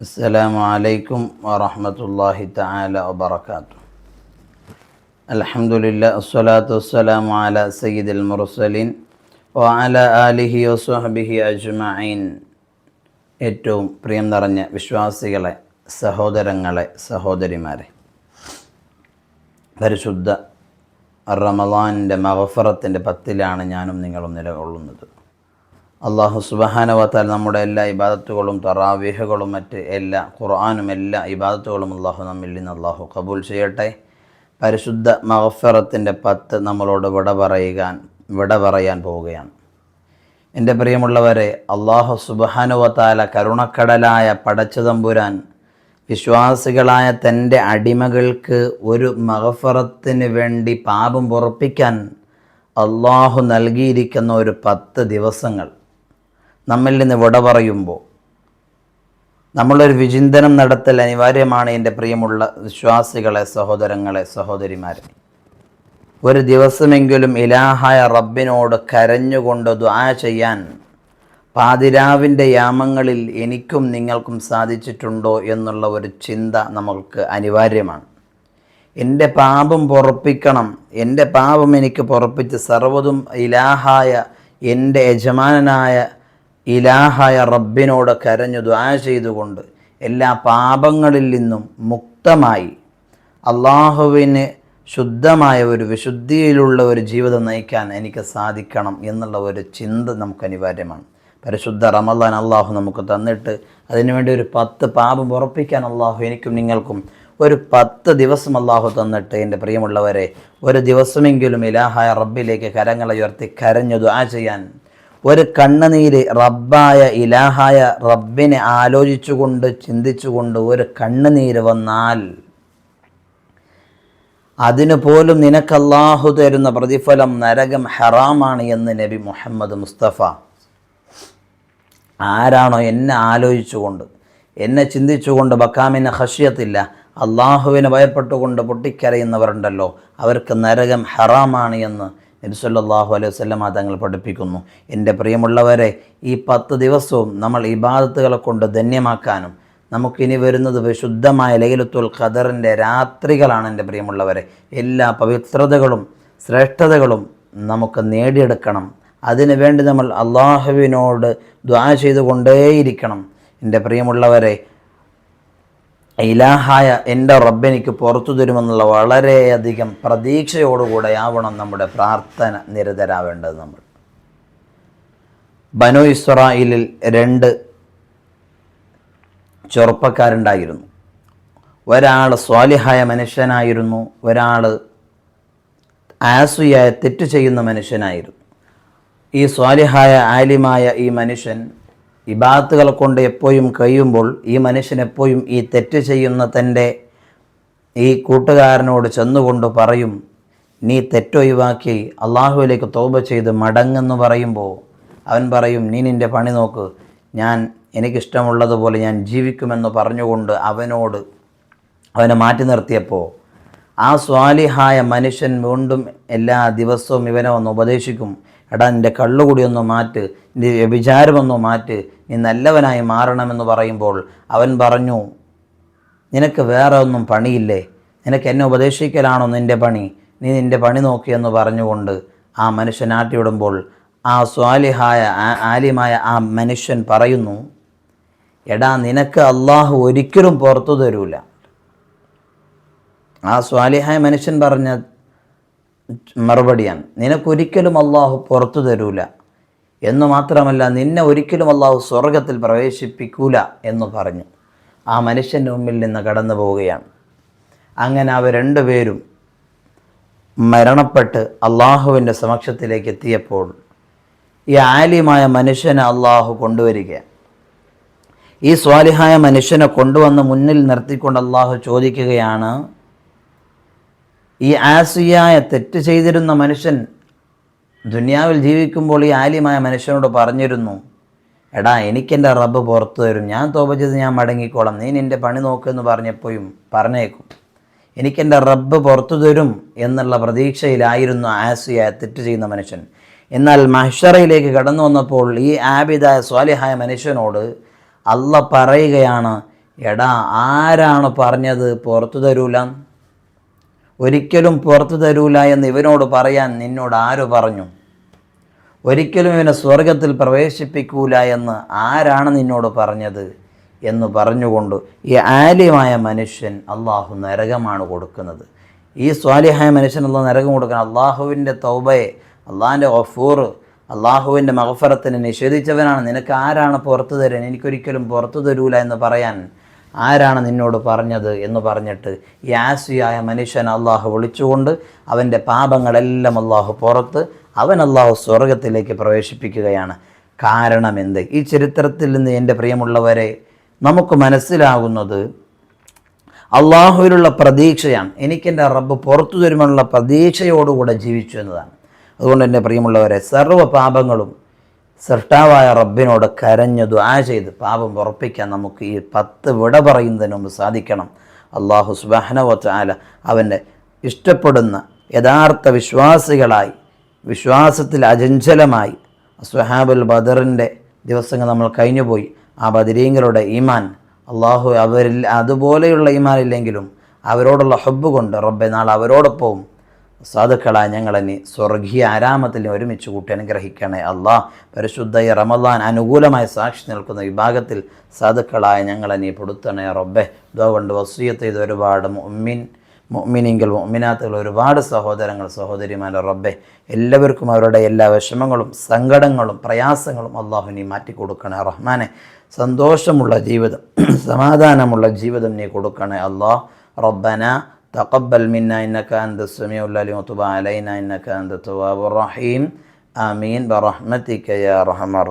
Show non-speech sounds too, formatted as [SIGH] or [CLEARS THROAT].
السلام عليكم ورحمة الله تعالى وبركاته الحمد لله الصلاة والسلام على سيد المرسلين وعلى آله وصحبه أجمعين ഏറ്റവും പ്രിയം നിറഞ്ഞ വിശ്വാസികളെ സഹോദരങ്ങളെ സഹോദരിമാരെ പരിശുദ്ധ റമദാനിൻ്റെ മഹഫറത്തിൻ്റെ പത്തിലാണ് ഞാനും നിങ്ങളും നിലകൊള്ളുന്നത് അള്ളാഹു സുബഹാനവത്താൽ നമ്മുടെ എല്ലാ ഇബാദത്തുകളും തറാവീഹകളും മറ്റ് എല്ലാ ഖുർആാനും എല്ലാ ഇബാദത്തുകളും അള്ളാഹു നമ്മിൽ നിന്ന് അള്ളാഹു കബൂൽ ചെയ്യട്ടെ. പരിശുദ്ധ മഹഫറത്തിന്റെ പത്ത് നമ്മളോട് വിട പറയുകാൻ വിട പറയാൻ പോവുകയാണ്. എന്റെ പ്രിയമുള്ളവരെ അള്ളാഹു സുബഹാനുവത്താല കരുണക്കടലായ പടച്ചതമ്പുരാൻ വിശ്വാസികളായ തന്റെ അടിമകൾക്ക് ഒരു മഹഫറത്തിന് വേണ്ടി പാപം പൊറപ്പിക്കാൻ അള്ളാഹു നൽകിയിരിക്കുന്ന ഒരു പത്ത് ദിവസങ്ങൾ നമ്മിൽ നിന്ന് വിട പറയുമ്പോൾ നമ്മളൊരു വിചിന്തനം നടത്തൽ അനിവാര്യമാണ് എന്റെ പ്രിയമുള്ള വിശ്വാസികളെ സഹോദരങ്ങളെ സഹോദരിമാരെ. ഒരു ദിവസമെങ്കിലും ഇലാഹായ റബ്ബിനോട് കരഞ്ഞുകൊണ്ട് ദ്വാ ചെയ്യാൻ പാതിരാവിന്റെ യാമങ്ങളിൽ എനിക്കും നിങ്ങൾക്കും സാധിച്ചിട്ടുണ്ടോ എന്നുള്ള ഒരു ചിന്ത നമ്മൾക്ക് അനിവാര്യമാണ്. എന്റെ പാപം പൊറപ്പിക്കണം എന്റെ പാപം എനിക്ക് പൊറപ്പിച്ച് സർവതും ഇലാഹായ എന്റെ യജമാനനായ ഇലാഹായ റബ്ബിനോട് കരഞ്ഞു ദ്വാ ചെയ്തുകൊണ്ട് എല്ലാ പാപങ്ങളിൽ നിന്നും മുക്തമായി അള്ളാഹുവിന് ശുദ്ധമായ ഒരു വിശുദ്ധിയിലുള്ള ഒരു ജീവിതം നയിക്കാൻ എനിക്ക് സാധിക്കണം എന്നുള്ള ഒരു ചിന്ത നമുക്ക് അനിവാര്യമാണ്. പരിശുദ്ധ റമദാൻ അള്ളാഹു നമുക്ക് തന്നിട്ട് അതിനുവേണ്ടി ഒരു പത്ത് പാപം ഉറപ്പിക്കാൻ അള്ളാഹു എനിക്കും നിങ്ങൾക്കും ഒരു പത്ത് ദിവസം അള്ളാഹു തന്നിട്ട് എന്റെ പ്രിയമുള്ളവരെ ഒരു ദിവസമെങ്കിലും ഇലാഹായ റബ്ബിലേക്ക് കരങ്ങളെ ഉയർത്തി കരഞ്ഞു ദുആ ചെയ്യാൻ ഒരു കണ്ണുനീര് റബ്ബായ ഇലാഹായ റബ്ബിനെ ആലോചിച്ചുകൊണ്ട് ചിന്തിച്ചുകൊണ്ട് ഒരു കണ്ണുനീര് വന്നാൽ അതിനു പോലും നിനക്ക് അള്ളാഹു തരുന്ന പ്രതിഫലം നരകം ഹറാമാണ് എന്ന് നബി മുഹമ്മദ് മുസ്തഫ ആരാണോ എന്നെ ആലോചിച്ചുകൊണ്ട് എന്നെ ചിന്തിച്ചുകൊണ്ട് ബക്കാമിനെ ഹഷ്യത്തില്ല അള്ളാഹുവിനെ ഭയപ്പെട്ടുകൊണ്ട് പൊട്ടിക്കരയുന്നവരുണ്ടല്ലോ അവർക്ക് നരകം ഹറാമാണ് എന്ന് നബിസല്ലാഹു അലൈഹി വസ്ലമ തങ്ങൾ പഠിപ്പിക്കുന്നു. എന്റെ പ്രിയമുള്ളവരെ ഈ പത്ത് ദിവസവും നമ്മൾ ഇബാദത്തുകളെ കൊണ്ട് ധന്യമാക്കാനും നമുക്കിനി വരുന്നത് വിശുദ്ധമായ ലൈലത്തുൽ ഖദറിന്റെ രാത്രികളാണ് എന്റെ പ്രിയമുള്ളവരെ. എല്ലാ പവിത്രതകളും ശ്രേഷ്ഠതകളും നമുക്ക് നേടിയെടുക്കണം. അതിനു വേണ്ടി നമ്മൾ അള്ളാഹുവിനോട് ദ്വാ ചെയ്തുകൊണ്ടേയിരിക്കണം. എന്റെ പ്രിയമുള്ളവരെ ഇലാഹായ എന്റെ റബ്ബെനിക്ക് പുറത്തു തരുമെന്നുള്ള വളരെയധികം പ്രതീക്ഷയോടുകൂടെ ആവണം നമ്മുടെ പ്രാർത്ഥന നിരതരാവേണ്ടത് നമ്മൾ. ബനു ഇസ്രായിലിൽ രണ്ട് ചെറുപ്പക്കാരുണ്ടായിരുന്നു. ഒരാൾ സ്വാലിഹായ മനുഷ്യനായിരുന്നു ഒരാൾ ആസുയായ തെറ്റ് ചെയ്യുന്ന മനുഷ്യനായിരുന്നു. ഈ സ്വാലിഹായ ആലിമായ ഈ മനുഷ്യൻ ഇബാത്തുകൾ കൊണ്ട് എപ്പോഴും കഴിയുമ്പോൾ ഈ മനുഷ്യൻ എപ്പോഴും ഈ തെറ്റ് ചെയ്യുന്ന തന്റെ ഈ കൂട്ടുകാരനോട് ചെന്നുകൊണ്ട് പറയും നീ തെറ്റൊഴിവാക്കി അള്ളാഹുവിലേക്ക് തോപ ചെയ്ത് മടങ്ങെന്ന് പറയുമ്പോൾ അവൻ പറയും നീ നിന്റെ പണി നോക്ക് ഞാൻ എനിക്കിഷ്ടമുള്ളതുപോലെ ഞാൻ ജീവിക്കുമെന്ന് പറഞ്ഞുകൊണ്ട് അവനോട് അവനെ മാറ്റി നിർത്തിയപ്പോൾ ആ സ്വാലിഹായ മനുഷ്യൻ വീണ്ടും എല്ലാ ദിവസവും ഇവനെ ഒന്ന് ഉപദേശിക്കും എടാ നിന്റെ കള്ളുകൂടി ഒന്ന് മാറ്റ് നിന്റെ വ്യഭിചാരമൊന്ന് മാറ്റ് നീ നല്ലവനായി മാറണമെന്ന് പറയുമ്പോൾ അവൻ പറഞ്ഞു നിനക്ക് വേറെ ഒന്നും പണിയില്ലേ? നിനക്ക് എന്നെ ഉപദേശിക്കലാണോ നിന്റെ പണി? നീ നിന്റെ പണി നോക്കിയെന്ന് പറഞ്ഞുകൊണ്ട് ആ മനുഷ്യൻ ആട്ടിവിടുമ്പോൾ ആ സ്വാലിഹായ ആലിമായ ആ മനുഷ്യൻ പറയുന്നു എടാ നിനക്ക് അള്ളാഹു ഒരിക്കലും പുറത്തു തരൂല. ആ സ്വാലിഹായ മനുഷ്യൻ പറഞ്ഞ മറുപടിയാണ് നിനക്കൊരിക്കലും അള്ളാഹു പുറത്തു തരൂല. എന്ന് മാത്രമല്ല നിന്നെ ഒരിക്കലും അള്ളാഹു സ്വർഗത്തിൽ പ്രവേശിപ്പിക്കൂല എന്ന് പറഞ്ഞു. ആ മനുഷ്യന്റെ മുമ്പിൽ നിന്ന് കടന്നു പോവുകയാണ്. അങ്ങനെ അവർ രണ്ടുപേരും മരണപ്പെട്ട് അള്ളാഹുവിന്റെ സമക്ഷത്തിലേക്ക് എത്തിയപ്പോൾ ഈ ആലിമായ മനുഷ്യനെ അള്ളാഹു കൊണ്ടുവരിക ഈ സ്വാലിഹായ മനുഷ്യനെ കൊണ്ടുവന്ന് മുന്നിൽ നിർത്തിക്കൊണ്ട് അള്ളാഹു ചോദിക്കുകയാണ് ഈ ആസിയായ തെറ്റ് ചെയ്തിരുന്ന മനുഷ്യൻ ദുനിയാവിൽ ജീവിക്കുമ്പോൾ ഈ ആലിമായ മനുഷ്യനോട് പറഞ്ഞിരുന്നു എടാ എനിക്കെന്റെ റബ്ബ് പുറത്തു തരും. ഞാൻ തോപ ചെയ്ത് ഞാൻ മടങ്ങിക്കോളാം. നീ നിന്റെ പണി നോക്കുമെന്ന് പറഞ്ഞപ്പോഴും പറഞ്ഞേക്കും. എനിക്കെന്റെ റബ്ബ് പുറത്തു തരും എന്നുള്ള പ്രതീക്ഷയിലായിരുന്നു ആസിയ തെറ്റ് ചെയ്യുന്ന മനുഷ്യൻ. എന്നാൽ മഹ്ഷറയിലേക്ക് കടന്നു വന്നപ്പോൾ ഈ ആബിദായ സ്വാലിഹായ മനുഷ്യനോട് അല്ല പറയുകയാണ് എടാ ആരാണ് പറഞ്ഞത് പുറത്തു തരൂല? ഒരിക്കലും പുറത്തു തരൂല എന്ന് ഇവനോട് പറയാൻ നിന്നോട് ആര് പറഞ്ഞു? ഒരിക്കലും ഇവനെ സ്വർഗത്തിൽ പ്രവേശിപ്പിക്കൂല എന്ന് ആരാണ് നിന്നോട് പറഞ്ഞത് എന്ന് പറഞ്ഞുകൊണ്ട് ഈ ആലിമായ മനുഷ്യൻ അള്ളാഹു നരകമാണ് കൊടുക്കുന്നത്. ഈ സ്വാലിഹായ മനുഷ്യൻ അള്ളാഹ് നരകം കൊടുക്കണം അള്ളാഹുവിന്റെ തൗബയെ അള്ളാഹിന്റെ ഒഫൂർ അള്ളാഹുവിന്റെ മഹഫറത്തിന് നിഷേധിച്ചവനാണ്. നിനക്ക് ആരാണ് പുറത്തു തരാൻ എനിക്കൊരിക്കലും പുറത്തു തരൂല എന്ന് പറയാൻ ആരാണ് നിന്നോട് പറഞ്ഞത് എന്ന് പറഞ്ഞിട്ട് ഈ ആസിയായ മനുഷ്യൻ അള്ളാഹു വിളിച്ചുകൊണ്ട് അവന്റെ പാപങ്ങളെല്ലാം അള്ളാഹു പുറത്ത് അവൻ അള്ളാഹു സ്വർഗത്തിലേക്ക് പ്രവേശിപ്പിക്കുകയാണ്. കാരണം എന്ത് ഈ ചരിത്രത്തിൽ നിന്ന് എന്റെ പ്രിയമുള്ളവരെ നമുക്ക് മനസ്സിലാകുന്നത് അള്ളാഹുവിലുള്ള പ്രതീക്ഷയാണ്. എനിക്കെന്റെ റബ്ബ് പുറത്തു തരുമെന്നുള്ള പ്രതീക്ഷയോടുകൂടെ ജീവിച്ചു എന്നതാണ്. അതുകൊണ്ട് എന്റെ പ്രിയമുള്ളവരെ സർവ പാപങ്ങളും സൃഷ്ടാവായ റബ്ബിനോട് കരഞ്ഞു ദുആ ചെയ്ത് പാപം ഉറപ്പിക്കാൻ നമുക്ക് ഈ പത്ത് വിട പറയുന്നതിന് മുമ്പ് സാധിക്കണം. അള്ളാഹു സുബാനവച്ചാല അവന്റെ ഇഷ്ടപ്പെടുന്ന യഥാർത്ഥ വിശ്വാസികളായി വിശ്വാസത്തിൽ അജഞ്ചലമായി സുഹാബുൽ ബദറിന്റെ ദിവസങ്ങൾ നമ്മൾ കഴിഞ്ഞുപോയി. ആ ബദരീങ്ങളുടെ ഈമാൻ അള്ളാഹു അവരിൽ അതുപോലെയുള്ള ഈമാൻ ഇല്ലെങ്കിലും അവരോടുള്ള ഹബ്ബ് കൊണ്ട് റബ്ബെ നാൾ അവരോടൊപ്പവും സാധുക്കളായ ഞങ്ങളെന്നെ സ്വർഗീയ ആരാമത്തിൽ ഒരുമിച്ച് കൂട്ടി അനുഗ്രഹിക്കണേ അള്ളാഹ് പരിശുദ്ധ റമദാൻ അനുകൂലമായ സാക്ഷി നിൽക്കുന്ന വിഭാഗത്തിൽ സാധുക്കളായ ഞങ്ങളെന്നെ പൊടുത്തണേ റബ്ബെ. ഇതോ കൊണ്ട് വസീയത്ത് ചെയ്ത് ഒരുപാട് മുഅ്മിൻ മൊമിനിങ്കിൽ മൊമിനാത്തുകൾ ഒരുപാട് സഹോദരങ്ങൾ സഹോദരിമാരെ റബ്ബെ എല്ലാവർക്കും അവരുടെ എല്ലാ വിഷമങ്ങളും സങ്കടങ്ങളും പ്രയാസങ്ങളും അള്ളാഹു നീ മാറ്റിക്കൊടുക്കണേ റഹ്മാനെ. സന്തോഷമുള്ള ജീവിതം [CLEARS THROAT] സമാധാനമുള്ള ജീവിതം നീ കൊടുക്കണേ അള്ളാഹ് റബ്ബന തഖബ്ബൽ മിന്ന ഇന്നക അന്ത സമീഉൽ അലീം വതുബ അലൈന ഇന്നക റഹീം. ആമീൻ. ബറഹ്മതിക യാ റഹ്മർ